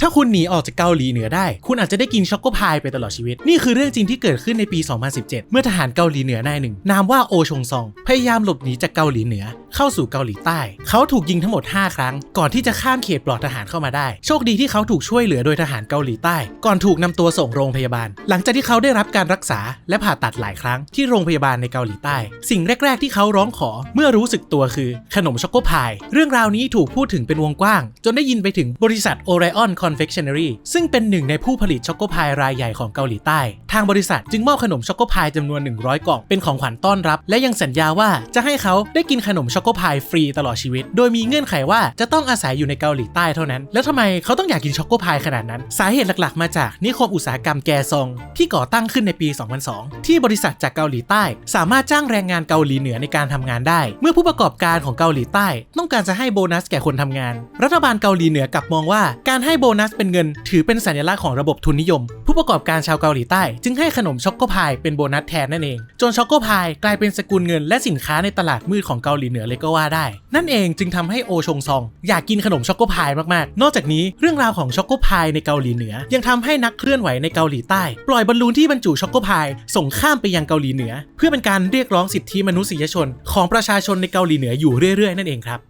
ถ้าคุณหนีออกจากเกาหลีเหนือได้ คุณอาจจะได้กินช็อกโกพายไปตลอดชีวิต นี่คือเรื่องจริงที่เกิดขึ้นในปี 2017 เมื่อทหารเกาหลีเหนือนายหนึ่ง นามว่าโอชงซอง พยายามหลบหนีจากเกาหลีเหนือ เข้าสู่เกาหลีใต้ เขาถูกยิงทั้งหมด 5 ครั้ง ก่อนที่จะข้ามเขตปลอดทหารเข้ามาได้ โชคดีที่เขาถูกช่วยเหลือโดยทหารเกาหลีใต้ ก่อนถูกนำตัวส่งโรงพยาบาล หลังจากที่เขาได้รับการรักษาและผ่าตัดหลายครั้งที่โรงพยาบาลในเกาหลีใต้ สิ่งแรก ๆ ที่เขาร้องขอเมื่อรู้สึกตัวคือขนมช็อกโกพาย เรื่องราวนี้ถูกพูดถึงเป็นวงกว้าง จนได้ยินไปถึงบริษัท Orion Confectionery ซึ่งเป็นหนึ่งในผู้ผลิตช็อกโกพายรายใหญ่ของเกาหลีใต้ ทางบริษัทจึงมอบขนมช็อกโกพายจำนวน 100 กล่องเป็นของขวัญต้อนรับ และยังสัญญาว่าจะให้เขาได้กินขนมช็อกโกพายฟรีตลอดชีวิต โดยมีเงื่อนไขว่าจะต้องอาศัยอยู่ในเกาหลีใต้เท่านั้น แล้วทำไมเขาต้องอยากกินช็อกโกพายขนาดนั้น สาเหตุหลักๆ มาจากนิคมอุตสาหกรรมแกซอง ที่ก่อตั้งขึ้นในปี 2002 ที่บริษัทจากเกาหลีใต้ สามารถจ้างแรงงานเกาหลีเหนือในการทำงานได้ เมื่อผู้ประกอบการของเกาหลีใต้ ต้องการจะให้โบนัสแก่คนทำงาน รัฐบาลเกาหลีเหนือกลับมองว่าการให้โบนัสเป็นเงิน ถือเป็นสัญลักษณ์ของระบบทุนนิยม ผู้ประกอบการชาวเกาหลีใต้ จึงให้ขนมช็อกโกพายเป็นโบนัสแทนนั่นเอง จนช็อกโกพายกลายเป็นสกุลเงินและสินค้าในตลาดมืดของเกาหลีเหนือเลยก็ว่าได้ นั่นเองจึงทำให้โอชงซอง อยากกินขนมช็อกโกพายมากๆ นอกจากนี้เรื่องราวของช็อกโกพายในเกาหลีเหนือ ยังทำให้นักเคลื่อนไหวในเกาหลีใต้ ปล่อยบอลลูนที่บรรจุช็อกโกพายส่งข้ามไปยังเกาหลีเหนือ เพื่อเป็นการเรียกร้องสิทธิมนุษยชน ของประชาชนในเกาหลีเหนืออยู่เรื่อยๆ นั่นเองครับ